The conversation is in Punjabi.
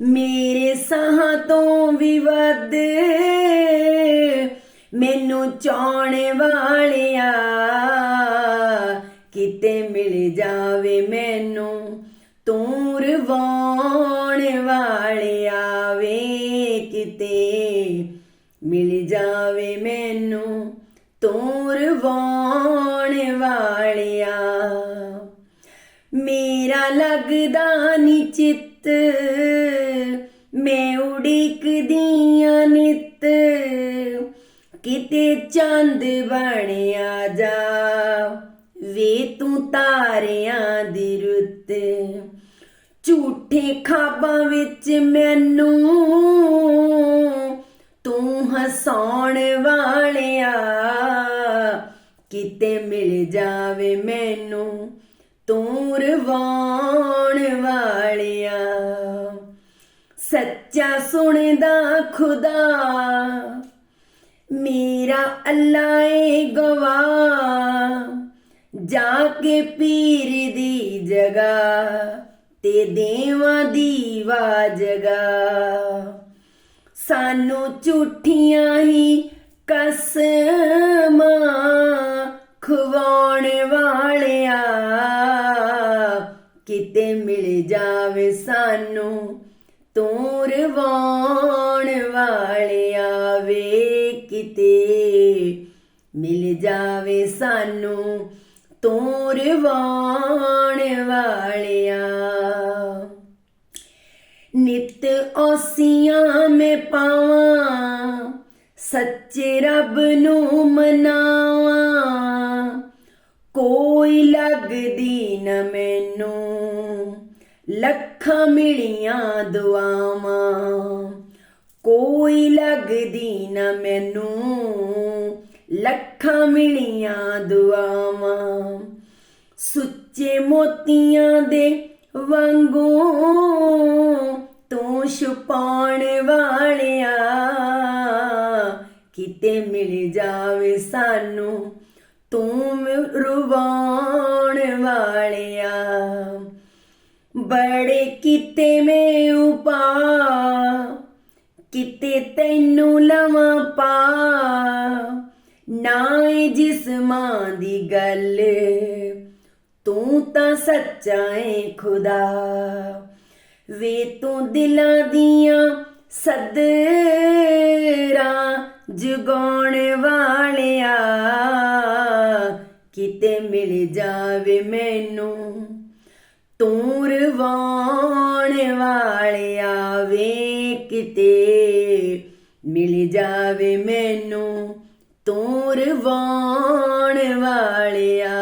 ਮੇਰੇ ਸਾਹਾਂ ਤੋਂ ਵੀ ਵੱਧ। ਮੈਨੂੰ ਚਾਹਣ ਵਾਲਿਆ ਕਿਤੇ ਮਿਲ ਜਾਵੇ ਮੈਨੂੰ। ਤੂੰ ਰਵਾਉਣ ਵਾਲਿਆ ਵੇ ਕਿਤੇ ਮਿਲ ਜਾਵੇ ਮੈਨੂੰ। ਤੂੰ ਰਵਾਉਣ ਵਾਲਿਆ। ਮੇਰਾ ਲੱਗਦਾ ਨੀ ਚਿੱਤ ਮੈਂ ਨਿਤ। ਕਿਤੇ ਚੰਦ ਬਣਿਆ ਜਾ, ਵੇ ਤੂੰ ਤਾਰਿਆਂ ਦੀ ਰੁੱਤ। ਝੂਠੇ ਖਾਬਾਂ ਵਿੱਚ ਮੈਨੂੰ ਤੂੰ ਹਸਾਉਣ ਵਾਲਿਆ। ਕਿਤੇ ਮਿਲ ਜਾਵੇ ਮੈਨੂੰ ਤੂੰ ਰਵਾਉਣ ਵਾਲਿਆ। ਸੱਚਾ ਸੁਣਦਾ ਖੁਦਾ। ਮੇਰਾ ਅੱਲਾ ਏ ਗਵਾਹ ਜਾ ਕੇ ਪੀਰ ਦੀ ਜਗਾ, ਤੇ ਦੇਵਾ ਦੀਵਾ ਜਗਾ ਸਾਨੂੰ ਝੂਠੀਆਂ ਹੀ ਕਸਮਾਂ ਖਵਾਉਣ ਵਾਲਿਆ, ਕਿਤੇ ਮਿਲ ਜਾਵੇ ਸਾਨੂੰ ਤੂੰ ਰਵਾਉਣ ਵਾਲਿਆ ਵੇ ਕਿਤੇ। ਮਿਲ ਜਾਵੇ ਸਾਨੂੰ ਤੂੰ ਰਵਾਉਣ ਵਾਲਿਆ। ਨਿਤ ਔਸੀਆਂ ਮੈਂ ਪਾਵਾਂ, ਸੱਚੇ ਰੱਬ ਨੂੰ ਮਨਾਵਾਂ। ਕੋਈ ਲੱਗਦੀ ਨ ਮੈਨੂੰ ਲੱਖਾਂ ਮਿਲੀਆਂ ਦੁਆਵਾਂ। ਕੋਈ ਲੱਗਦੀ ਨਾ ਮੈਨੂੰ, ਲੱਖਾਂ ਮਿਲੀਆਂ ਦੁਆਵਾਂ। ਸੁੱਚੇ ਮੋਤੀਆਂ ਦੇ ਵਾਂਗੂ ਤੂੰ ਛੁਪਾਉਣ ਵਾਲਿਆ। ਕਿਤੇ ਮਿਲ ਜਾਵੇ ਸਾਨੂੰ, ਤੂੰ ਰਵਾਉਣ ਬੜੇ ਕਿਤੇ ਮੈਂ ਉਪਾ, ਕਿਤੇ ਤੈਨੂੰ ਲਵਾਂ ਪਾ। ਨਾ ਏ ਜਿਸਮਾਂ ਦੀ ਗੱਲ, ਤੂੰ ਤਾਂ ਸੱਚਾ ਏ ਖੁਦਾ। ਵੇ ਤੂੰ ਦਿਲਾਂ ਦੀਆਂ ਸਦਰਾਂ ਜਗਾਉਣ ਵਾਲਿਆ, ਕਿਤੇ ਮਿਲ ਜਾਵੇ ਮੈਨੂੰ ਤੂਰ ਵਾਣ ਵਾਲਿਆ ਵੇ ਕਿਤੇ। ਮਿਲ ਜਾਵੇ ਮੈਨੂੰ ਤੂੰ ਰਵਾਣ ਵਾਲਿਆ